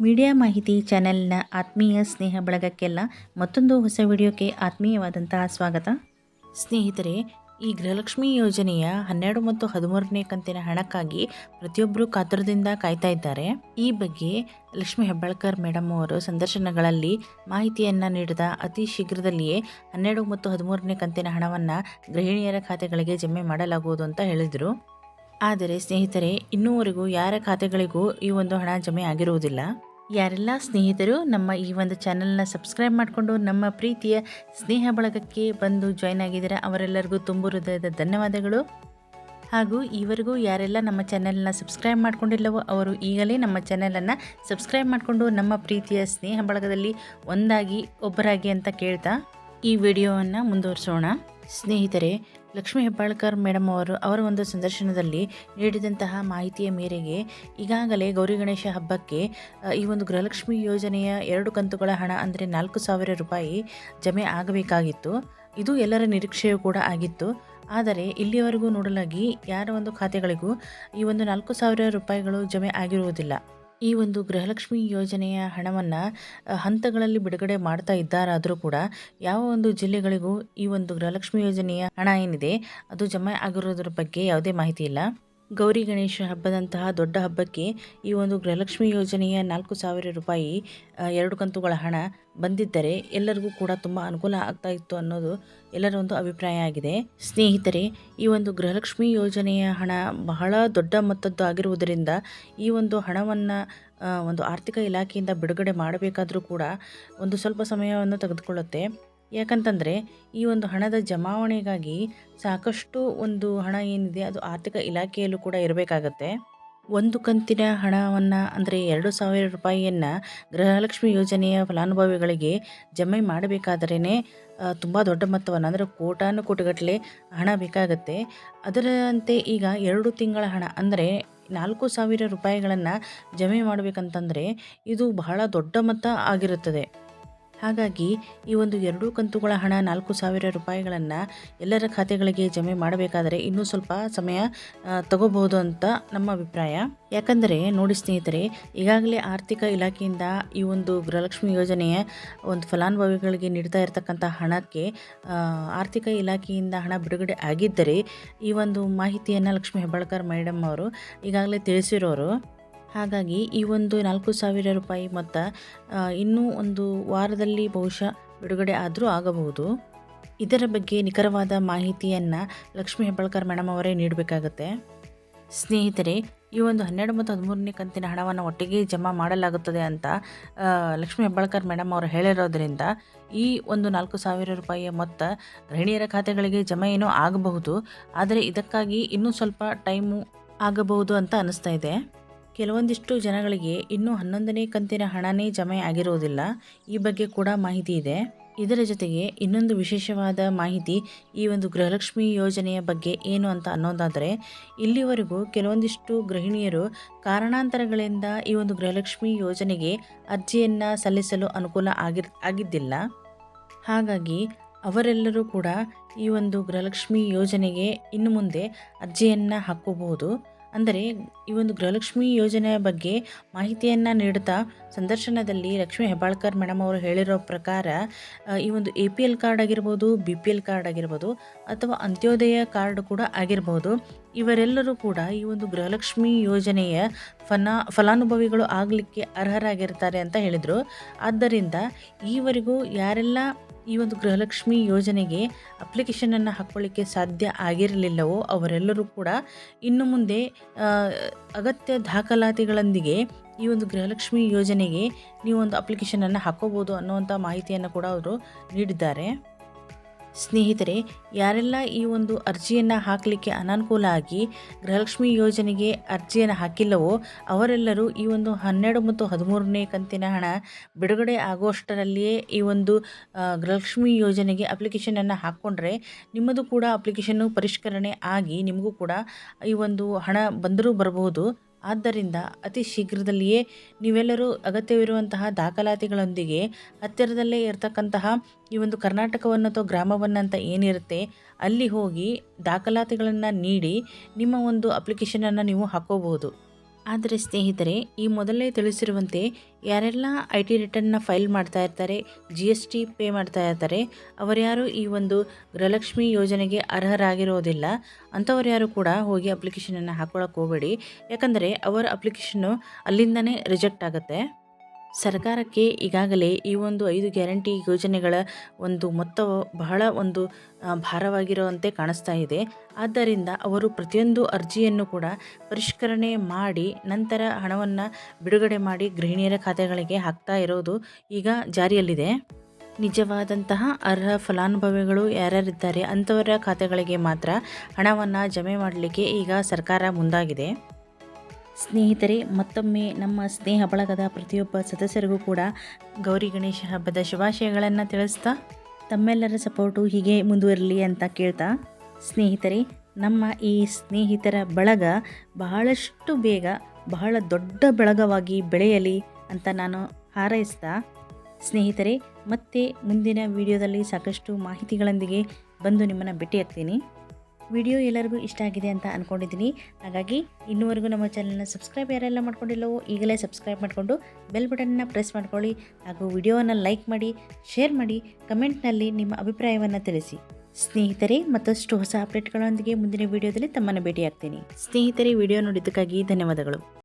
Media ಮಾಹಿತಿ ಚಾನೆಲ್ನ ಆತ್ಮೀಯ ಸ್ನೇಹ ಬಳಗಕ್ಕೆಲ್ಲ ಮತ್ತೊಂದು ಹೊಸ ವಿಡಿಯೋಕ್ಕೆ ಆತ್ಮೀಯವಾದಂತಹ ಸ್ವಾಗತ. ಸ್ನೇಹಿತರೆ, ಈ ಗೃಹಲಕ್ಷ್ಮಿ ಯೋಜನೆಯ ಹನ್ನೆರಡು ಮತ್ತು ಹದಿಮೂರನೇ ಕಂತಿನ ಹಣಕ್ಕಾಗಿ ಪ್ರತಿಯೊಬ್ಬರು ಕಾತುರದಿಂದ ಕಾಯ್ತಾ ಇದ್ದಾರೆ. ಈ ಬಗ್ಗೆ ಲಕ್ಷ್ಮಿ ಹೆಬ್ಬಾಳ್ಕರ್ ಮೇಡಮ್ ಅವರು ಸಂದರ್ಶನಗಳಲ್ಲಿ ಮಾಹಿತಿಯನ್ನು ನೀಡಿದ ಅತಿ ಶೀಘ್ರದಲ್ಲಿಯೇ ಹನ್ನೆರಡು ಮತ್ತು ಹದಿಮೂರನೇ ಕಂತಿನ ಹಣವನ್ನು ಗೃಹಿಣಿಯರ ಖಾತೆಗಳಿಗೆ ಜಮೆ ಮಾಡಲಾಗುವುದು ಅಂತ ಹೇಳಿದರು. ಆದರೆ ಸ್ನೇಹಿತರೆ, ಇನ್ನೂವರೆಗೂ ಯಾರ ಖಾತೆಗಳಿಗೂ ಈ ಒಂದು ಹಣ ಜಮೆ ಆಗಿರುವುದಿಲ್ಲ. ಯಾರೆಲ್ಲ ಸ್ನೇಹಿತರು ನಮ್ಮ ಈ ಒಂದು ಚಾನಲ್ನ ಸಬ್ಸ್ಕ್ರೈಬ್ ಮಾಡಿಕೊಂಡು ನಮ್ಮ ಪ್ರೀತಿಯ ಸ್ನೇಹ ಬಳಗಕ್ಕೆ ಬಂದು ಜಾಯ್ನ್ ಆಗಿದ್ದೀರಾ, ಅವರೆಲ್ಲರಿಗೂ ತುಂಬ ಹೃದಯದ ಧನ್ಯವಾದಗಳು. ಹಾಗೂ ಈವರೆಗೂ ಯಾರೆಲ್ಲ ನಮ್ಮ ಚಾನೆಲ್ನ ಸಬ್ಸ್ಕ್ರೈಬ್ ಮಾಡಿಕೊಂಡಿಲ್ಲವೋ, ಅವರು ಈಗಲೇ ನಮ್ಮ ಚಾನೆಲನ್ನು ಸಬ್ಸ್ಕ್ರೈಬ್ ಮಾಡಿಕೊಂಡು ನಮ್ಮ ಪ್ರೀತಿಯ ಸ್ನೇಹ ಬಳಗದಲ್ಲಿ ಒಂದಾಗಿ, ಒಬ್ಬರಾಗಿ ಅಂತ ಕೇಳ್ತಾ ಈ ವಿಡಿಯೋವನ್ನು ಮುಂದುವರಿಸೋಣ. ಸ್ನೇಹಿತರೆ ಲಕ್ಷ್ಮೀ ಹೆಬ್ಬಾಳ್ಕರ್ ಮೇಡಮ್ ಅವರು, ಅವರ ಒಂದು ಸಂದರ್ಶನದಲ್ಲಿ ನೀಡಿದಂತಹ ಮಾಹಿತಿಯ ಮೇರೆಗೆ ಈಗಾಗಲೇ ಗೌರಿ ಗಣೇಶ ಹಬ್ಬಕ್ಕೆ ಈ ಒಂದು ಗೃಹಲಕ್ಷ್ಮಿ ಯೋಜನೆಯ ಎರಡು ಕಂತುಗಳ ಹಣ ಅಂದರೆ ನಾಲ್ಕು ಸಾವಿರ ರೂಪಾಯಿ ಜಮೆ ಆಗಬೇಕಾಗಿತ್ತು. ಇದು ಎಲ್ಲರ ನಿರೀಕ್ಷೆಯೂ ಕೂಡ ಆಗಿತ್ತು. ಆದರೆ ಇಲ್ಲಿಯವರೆಗೂ ನೋಡಲಾಗಿ ಯಾರ ಒಂದು ಖಾತೆಗಳಿಗೂ ಈ ಒಂದು ನಾಲ್ಕು ಸಾವಿರ ರೂಪಾಯಿಗಳು ಜಮೆ ಆಗಿರುವುದಿಲ್ಲ. ಈ ಒಂದು ಗೃಹಲಕ್ಷ್ಮಿ ಯೋಜನೆಯ ಹಣವನ್ನು ಹಂತಗಳಲ್ಲಿ ಬಿಡುಗಡೆ ಮಾಡ್ತಾ ಇದ್ದಾರಾದರೂ ಕೂಡ ಯಾವ ಒಂದು ಜಿಲ್ಲೆಗಳಿಗೂ ಈ ಒಂದು ಗೃಹಲಕ್ಷ್ಮಿ ಯೋಜನೆಯ ಹಣ ಏನಿದೆ, ಅದು ಜಮೆ ಆಗಿರೋದ್ರ ಬಗ್ಗೆ ಯಾವುದೇ ಮಾಹಿತಿ ಇಲ್ಲ. ಗೌರಿ ಗಣೇಶ ಹಬ್ಬದಂತಹ ದೊಡ್ಡ ಹಬ್ಬಕ್ಕೆ ಈ ಒಂದು ಗೃಹಲಕ್ಷ್ಮಿ ಯೋಜನೆಯ ನಾಲ್ಕು ಸಾವಿರ ರೂಪಾಯಿ ಎರಡು ಕಂತುಗಳ ಹಣ ಬಂದಿದ್ದರೆ ಎಲ್ಲರಿಗೂ ಕೂಡ ತುಂಬ ಅನುಕೂಲ ಆಗ್ತಾ ಇತ್ತು ಅನ್ನೋದು ಎಲ್ಲರ ಒಂದು ಅಭಿಪ್ರಾಯ ಆಗಿದೆ. ಸ್ನೇಹಿತರೆ, ಈ ಒಂದು ಗೃಹಲಕ್ಷ್ಮಿ ಯೋಜನೆಯ ಹಣ ಬಹಳ ದೊಡ್ಡ ಮೊತ್ತದ್ದು ಆಗಿರುವುದರಿಂದ ಈ ಒಂದು ಹಣವನ್ನು ಒಂದು ಆರ್ಥಿಕ ಇಲಾಖೆಯಿಂದ ಬಿಡುಗಡೆ ಮಾಡಬೇಕಾದರೂ ಕೂಡ ಒಂದು ಸ್ವಲ್ಪ ಸಮಯವನ್ನು ತೆಗೆದುಕೊಳ್ಳುತ್ತೆ. ಯಾಕಂತಂದರೆ ಈ ಒಂದು ಹಣದ ಜಮಾವಣೆಗಾಗಿ ಸಾಕಷ್ಟು ಒಂದು ಹಣ ಏನಿದೆ ಅದು ಆರ್ಥಿಕ ಇಲಾಖೆಯಲ್ಲೂ ಕೂಡ ಇರಬೇಕಾಗತ್ತೆ. ಒಂದು ಕಂತಿನ ಹಣವನ್ನು ಅಂದರೆ ಎರಡು ಸಾವಿರ ರೂಪಾಯಿಯನ್ನು ಗೃಹಲಕ್ಷ್ಮಿ ಯೋಜನೆಯ ಫಲಾನುಭವಿಗಳಿಗೆ ಜಮೆ ಮಾಡಬೇಕಾದ್ರೇ ತುಂಬ ದೊಡ್ಡ ಮೊತ್ತವನ್ನು, ಅಂದರೆ ಕೋಟಾನು ಕೋಟಿಗಟ್ಟಲೆ ಹಣ ಬೇಕಾಗತ್ತೆ. ಅದರಂತೆ ಈಗ ಎರಡು ತಿಂಗಳ ಹಣ, ಅಂದರೆ ನಾಲ್ಕು ಸಾವಿರ ರೂಪಾಯಿಗಳನ್ನು ಜಮೆ ಮಾಡಬೇಕಂತಂದರೆ ಇದು ಬಹಳ ದೊಡ್ಡ ಮೊತ್ತ ಆಗಿರುತ್ತದೆ. ಹಾಗಾಗಿ ಈ ಒಂದು ಎರಡೂ ಕಂತುಗಳ ಹಣ ನಾಲ್ಕು ಸಾವಿರ ರೂಪಾಯಿಗಳನ್ನು ಎಲ್ಲರ ಖಾತೆಗಳಿಗೆ ಜಮೆ ಮಾಡಬೇಕಾದರೆ ಇನ್ನೂ ಸ್ವಲ್ಪ ಸಮಯ ತಗೋಬಹುದು ಅಂತ ನಮ್ಮ ಅಭಿಪ್ರಾಯ. ಯಾಕಂದರೆ ನೋಡಿ ಸ್ನೇಹಿತರೆ, ಈಗಾಗಲೇ ಆರ್ಥಿಕ ಇಲಾಖೆಯಿಂದ ಈ ಒಂದು ಗೃಹಲಕ್ಷ್ಮಿ ಯೋಜನೆಯ ಒಂದು ಫಲಾನುಭವಿಗಳಿಗೆ ನೀಡ್ತಾ ಇರತಕ್ಕಂಥ ಹಣಕ್ಕೆ ಆರ್ಥಿಕ ಇಲಾಖೆಯಿಂದ ಹಣ ಬಿಡುಗಡೆ ಆಗಿದ್ದರೆ ಈ ಒಂದು ಮಾಹಿತಿಯನ್ನು ಲಕ್ಷ್ಮೀ ಹೆಬ್ಬಾಳ್ಕರ್ ಮೇಡಮ್ ಅವರು ಈಗಾಗಲೇ ತಿಳಿಸಿರೋರು. ಹಾಗಾಗಿ ಈ ಒಂದು ನಾಲ್ಕು ಸಾವಿರ ರೂಪಾಯಿ ಮೊತ್ತ ಇನ್ನೂ ಒಂದು ವಾರದಲ್ಲಿ ಬಹುಶಃ ಬಿಡುಗಡೆ ಆದರೂ ಆಗಬಹುದು. ಇದರ ಬಗ್ಗೆ ನಿಖರವಾದ ಮಾಹಿತಿಯನ್ನು ಲಕ್ಷ್ಮೀ ಹೆಬ್ಬಾಳ್ಕರ್ ಮೇಡಮ್ ಅವರೇ ನೀಡಬೇಕಾಗತ್ತೆ. ಸ್ನೇಹಿತರೆ, ಈ ಒಂದು ಹನ್ನೆರಡು ಮತ್ತು ಹದಿಮೂರನೇ ಕಂತಿನ ಹಣವನ್ನು ಒಟ್ಟಿಗೆ ಜಮಾ ಮಾಡಲಾಗುತ್ತದೆ ಅಂತ ಲಕ್ಷ್ಮೀ ಹೆಬ್ಬಾಳ್ಕರ್ ಮೇಡಮ್ ಅವರು ಹೇಳಿರೋದ್ರಿಂದ ಈ ಒಂದು ನಾಲ್ಕು ಸಾವಿರ ರೂಪಾಯಿಯ ಮೊತ್ತ ಗೃಹಿಣಿಯರ ಖಾತೆಗಳಿಗೆ ಜಮಾ ಏನೋ ಆಗಬಹುದು, ಆದರೆ ಇದಕ್ಕಾಗಿ ಇನ್ನೂ ಸ್ವಲ್ಪ ಟೈಮು ಆಗಬಹುದು ಅಂತ ಅನಿಸ್ತಾ ಇದೆ. ಕೆಲವೊಂದಿಷ್ಟು ಜನಗಳಿಗೆ ಇನ್ನೂ ಹನ್ನೊಂದನೇ ಕಂತಿನ ಹಣನೇ ಜಮೆ ಆಗಿರುವುದಿಲ್ಲ ಈ ಬಗ್ಗೆ ಕೂಡ ಮಾಹಿತಿ ಇದೆ. ಇದರ ಜೊತೆಗೆ ಇನ್ನೊಂದು ವಿಶೇಷವಾದ ಮಾಹಿತಿ, ಈ ಒಂದು ಗೃಹಲಕ್ಷ್ಮಿ ಯೋಜನೆಯ ಬಗ್ಗೆ ಏನು ಅಂತ ಅನ್ನೋದಾದರೆ, ಇಲ್ಲಿವರೆಗೂ ಕೆಲವೊಂದಿಷ್ಟು ಗೃಹಿಣಿಯರು ಕಾರಣಾಂತರಗಳಿಂದ ಈ ಒಂದು ಗೃಹಲಕ್ಷ್ಮಿ ಯೋಜನೆಗೆ ಅರ್ಜಿಯನ್ನು ಸಲ್ಲಿಸಲು ಅನುಕೂಲ ಆಗಿರ್, ಆಗಿದ್ದಿಲ್ಲ. ಹಾಗಾಗಿ ಅವರೆಲ್ಲರೂ ಕೂಡ ಈ ಒಂದು ಗೃಹಲಕ್ಷ್ಮಿ ಯೋಜನೆಗೆ ಇನ್ನು ಮುಂದೆ ಅರ್ಜಿಯನ್ನು ಹಾಕೋಬಹುದು ಅಂದರೆ ಈ ಒಂದು ಗೃಹಲಕ್ಷ್ಮಿ ಯೋಜನೆಯ ಬಗ್ಗೆ ಮಾಹಿತಿಯನ್ನು ನೀಡುತ್ತಾ ಸಂದರ್ಶನದಲ್ಲಿ ಲಕ್ಷ್ಮಿ ಹೆಬ್ಬಾಳ್ಕರ್ ಮೇಡಮ್ ಅವರು ಹೇಳಿರೋ ಪ್ರಕಾರ ಈ ಒಂದು ಎ ಪಿ ಎಲ್ ಕಾರ್ಡ್ ಆಗಿರ್ಬೋದು ಬಿ ಪಿ ಎಲ್ ಕಾರ್ಡ್ ಆಗಿರ್ಬೋದು, ಅಥವಾ ಅಂತ್ಯೋದಯ ಕಾರ್ಡ್ ಕೂಡ ಆಗಿರ್ಬೋದು. ಇವರೆಲ್ಲರೂ ಕೂಡ ಈ ಒಂದು ಗೃಹಲಕ್ಷ್ಮಿ ಯೋಜನೆಯ ಫನ, ಫಲಾನುಭವಿಗಳು ಆಗಲಿಕ್ಕೆ ಅರ್ಹರಾಗಿರ್ತಾರೆ ಅಂತ ಹೇಳಿದರು. ಆದ್ದರಿಂದ ಈವರೆಗೂ ಯಾರೆಲ್ಲ ಈ ಒಂದು ಗೃಹಲಕ್ಷ್ಮಿ ಯೋಜನೆಗೆ ಅಪ್ಲಿಕೇಶನನ್ನು ಹಾಕ್ಕೊಳ್ಳಿಕ್ಕೆ ಸಾಧ್ಯ ಆಗಿರಲಿಲ್ಲವೋ ಅವರೆಲ್ಲರೂ ಕೂಡ ಇನ್ನು ಮುಂದೆ ಅಗತ್ಯ ದಾಖಲಾತಿಗಳೊಂದಿಗೆ ಈ ಒಂದು ಗೃಹಲಕ್ಷ್ಮಿ ಯೋಜನೆಗೆ ನೀವು ಒಂದು ಅಪ್ಲಿಕೇಶನನ್ನು ಹಾಕೋಬೋದು ಅನ್ನುವಂಥ ಮಾಹಿತಿಯನ್ನು ಕೂಡ ಅವರು ನೀಡಿದ್ದಾರೆ. ಸ್ನೇಹಿತರೆ, ಯಾರೆಲ್ಲ ಈ ಒಂದು ಅರ್ಜಿಯನ್ನು ಹಾಕಲಿಕ್ಕೆ ಅನಾನುಕೂಲ ಆಗಿ ಗೃಹಲಕ್ಷ್ಮಿ ಯೋಜನೆಗೆ ಅರ್ಜಿಯನ್ನು ಹಾಕಿಲ್ಲವೋ, ಅವರೆಲ್ಲರೂ ಈ ಒಂದು ಹನ್ನೆರಡು ಮತ್ತು ಹದಿಮೂರನೇ ಕಂತಿನ ಹಣ ಬಿಡುಗಡೆ ಆಗುವಷ್ಟರಲ್ಲಿಯೇ ಈ ಒಂದು ಗೃಹಲಕ್ಷ್ಮಿ ಯೋಜನೆಗೆ ಅಪ್ಲಿಕೇಶನನ್ನು ಹಾಕ್ಕೊಂಡ್ರೆ ನಿಮ್ಮದು ಕೂಡ ಅಪ್ಲಿಕೇಶನ್ನು ಪರಿಷ್ಕರಣೆ ಆಗಿ ನಿಮಗೂ ಕೂಡ ಈ ಒಂದು ಹಣ ಬಂದರೂ ಬರಬಹುದು. ಆದ್ದರಿಂದ ಅತಿ ಶೀಘ್ರದಲ್ಲಿಯೇ ನೀವೆಲ್ಲರೂ ಅಗತ್ಯವಿರುವಂತಹ ದಾಖಲಾತಿಗಳೊಂದಿಗೆ ಹತ್ತಿರದಲ್ಲೇ ಇರತಕ್ಕಂತಹ ಈ ಒಂದು ಕರ್ನಾಟಕವನ್ನು ಅಥವಾ ಗ್ರಾಮವನ್ನು ಅಂತ ಏನಿರುತ್ತೆ, ಅಲ್ಲಿ ಹೋಗಿ ದಾಖಲಾತಿಗಳನ್ನು ನೀಡಿ ನಿಮ್ಮ ಒಂದು ಅಪ್ಲಿಕೇಶನನ್ನು ನೀವು ಹಾಕೋಬಹುದು. ಆದರೆ ಸ್ನೇಹಿತರೆ, ಈ ಮೊದಲೇ ತಿಳಿಸಿರುವಂತೆ ಯಾರೆಲ್ಲ ಐ ಟಿ ರಿಟರ್ನ್ನ ಫೈಲ್ ಮಾಡ್ತಾ ಇರ್ತಾರೆ, ಜಿ ಎಸ್ ಟಿ ಪೇ ಮಾಡ್ತಾ ಇರ್ತಾರೆ, ಅವರ್ಯಾರು ಈ ಒಂದು ಗೃಹಲಕ್ಷ್ಮಿ ಯೋಜನೆಗೆ ಅರ್ಹರಾಗಿರೋದಿಲ್ಲ. ಅಂಥವ್ರು ಯಾರು ಕೂಡ ಹೋಗಿ ಅಪ್ಲಿಕೇಶನನ್ನು ಹಾಕ್ಕೊಳಕ್ಕೆ ಹೋಗಬೇಡಿ. ಯಾಕಂದರೆ, ಅವರ ಅಪ್ಲಿಕೇಶನ್ನು ಅಲ್ಲಿಂದನೇ ರಿಜೆಕ್ಟ್ ಆಗುತ್ತೆ. ಸರ್ಕಾರಕ್ಕೆ ಈಗಾಗಲೇ ಈ ಒಂದು ಐದು ಗ್ಯಾರಂಟಿ ಯೋಜನೆಗಳ ಒಂದು ಮೊತ್ತ ಬಹಳ ಒಂದು ಭಾರವಾಗಿರುವಂತೆ ಕಾಣಿಸ್ತಾ ಇದೆ. ಆದ್ದರಿಂದ ಅವರು ಪ್ರತಿಯೊಂದು ಅರ್ಜಿಯನ್ನು ಕೂಡ ಪರಿಷ್ಕರಣೆ ಮಾಡಿ, ನಂತರ ಹಣವನ್ನು ಬಿಡುಗಡೆ ಮಾಡಿ ಗೃಹಿಣಿಯರ ಖಾತೆಗಳಿಗೆ ಹಾಕ್ತಾ ಇರೋದು ಈಗ ಜಾರಿಯಲ್ಲಿದೆ. ನಿಜವಾದಂತಹ ಅರ್ಹ ಫಲಾನುಭವಿಗಳು ಯಾರ್ಯಾರಿದ್ದಾರೆ ಅಂಥವರ ಖಾತೆಗಳಿಗೆ ಮಾತ್ರ ಹಣವನ್ನು ಜಮೆ ಮಾಡಲಿಕ್ಕೆ ಈಗ ಸರ್ಕಾರ ಮುಂದಾಗಿದೆ. ಸ್ನೇಹಿತರೆ, ಮತ್ತೊಮ್ಮೆ ನಮ್ಮ ಸ್ನೇಹ ಬಳಗದ ಪ್ರತಿಯೊಬ್ಬ ಸದಸ್ಯರಿಗೂ ಕೂಡ ಗೌರಿ ಗಣೇಶ ಹಬ್ಬದ ಶುಭಾಶಯಗಳನ್ನು ತಿಳಿಸ್ತಾ, ತಮ್ಮೆಲ್ಲರ ಸಪೋರ್ಟು ಹೀಗೆ ಮುಂದುವರಲಿ ಅಂತ ಕೇಳ್ತಾ, ಸ್ನೇಹಿತರೆ, ನಮ್ಮ ಈ ಸ್ನೇಹಿತರ ಬಳಗ ಬಹಳಷ್ಟು ಬೇಗ, ಬಹಳ ದೊಡ್ಡ ಬಳಗವಾಗಿ ಬೆಳೆಯಲಿ ಅಂತ ನಾನು ಹಾರೈಸ್ತಾ, ಸ್ನೇಹಿತರೆ, ಮತ್ತೆ ಮುಂದಿನ ವಿಡಿಯೋದಲ್ಲಿ ಸಾಕಷ್ಟು ಮಾಹಿತಿಗಳೊಂದಿಗೆ ಬಂದು ನಿಮ್ಮನ್ನು ಭೇಟಿಯಾಗ್ತೀನಿ. ವಿಡಿಯೋ ಎಲ್ಲರಿಗೂ ಇಷ್ಟ ಆಗಿದೆ ಅಂತ ಅಂದ್ಕೊಂಡಿದ್ದೀನಿ ಹಾಗಾಗಿ ಇನ್ನೂವರೆಗೂ ನಮ್ಮ ಚಾನಲ್ನ ಸಬ್ಸ್ಕ್ರೈಬ್ ಯಾರೆಲ್ಲ ಮಾಡ್ಕೊಂಡಿಲ್ಲವೋ ಈಗಲೇ ಸಬ್ಸ್ಕ್ರೈಬ್ ಮಾಡಿಕೊಂಡು ಬೆಲ್ ಬಟನ್ನ ಪ್ರೆಸ್ ಮಾಡ್ಕೊಳ್ಳಿ. ಹಾಗೂ ವಿಡಿಯೋವನ್ನು ಲೈಕ್ ಮಾಡಿ ಶೇರ್ ಮಾಡಿ ಕಮೆಂಟ್ನಲ್ಲಿ ನಿಮ್ಮ ಅಭಿಪ್ರಾಯವನ್ನು ತಿಳಿಸಿ. ಸ್ನೇಹಿತರೆ, ಮತ್ತಷ್ಟು ಹೊಸ ಅಪ್ಡೇಟ್ಗಳೊಂದಿಗೆ ಮುಂದಿನ ವಿಡಿಯೋದಲ್ಲಿ ತಮ್ಮನ್ನು ಭೇಟಿಯಾಗ್ತೀನಿ. ಸ್ನೇಹಿತರೆ ವಿಡಿಯೋ ನೋಡಿದ್ದಕ್ಕಾಗಿ ಧನ್ಯವಾದಗಳು.